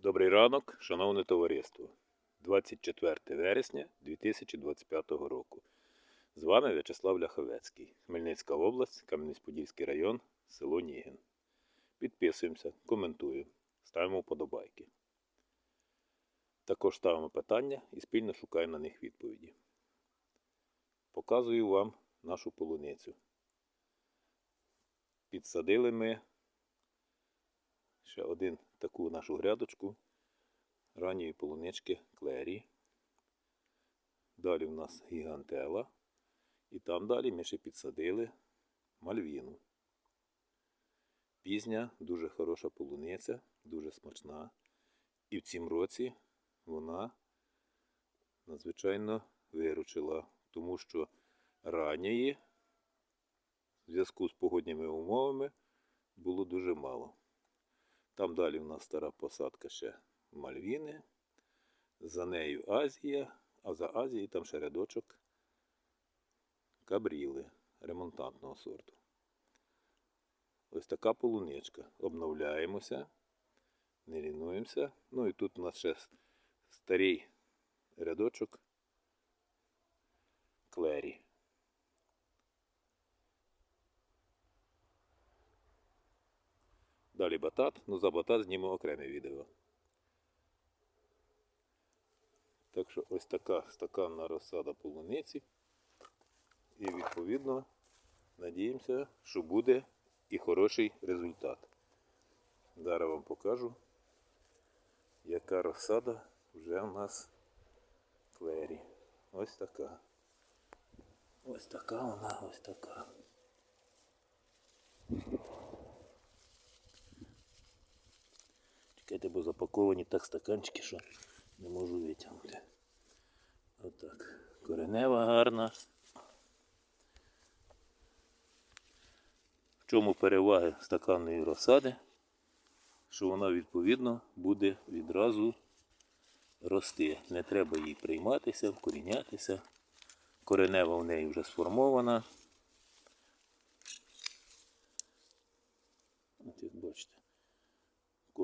Добрий ранок, шановне товариство. 24 вересня 2025 року. З вами В'ячеслав Ляховецький, Хмельницька область, Кам'янець-Подільський район, село Нігін. Підписуємося, коментуємо, ставимо вподобайки. Також ставимо питання і спільно шукаємо на них відповіді. Показую вам нашу полуницю. Підсадили ми ще один таку нашу грядочку ранньої полунички клері. Далі в нас гігантела. І там далі ми ще підсадили мальвіну. Пізня, дуже хороша полуниця, дуже смачна. І в цім році вона надзвичайно виручила, тому що ранньої в зв'язку з погодніми умовами було дуже мало. Там далі в нас стара посадка ще Мальвіни. За нею Азія, а за Азією там ще рядочок кабріли ремонтантного сорту. Ось така полуничка. Обновляємося, не лінуємося. Ну і тут у нас ще старий рядочок клері. Далі батат, ну за батат знімемо окреме відео. Так що ось така стаканна розсада полуниці. І відповідно надіємося, що буде і хороший результат. Зараз вам покажу, яка розсада вже у нас клері. Ось така. Ось така вона, ось така. Чекайте, бо запаковані так стаканчики, що не можу витягнути. Отак. Коренева гарна. В чому переваги стаканної розсади? Що вона відповідно буде відразу рости. Не треба їй прийматися, вкорінятися. Коренева в неї вже сформована. От як бачите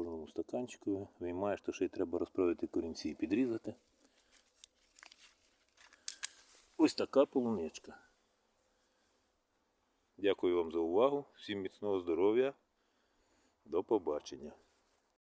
в стаканчику виймаєш, то ще й треба розправити корінці і підрізати. Ось така полуничка. Дякую вам за увагу. Всім міцного здоров'я. До побачення.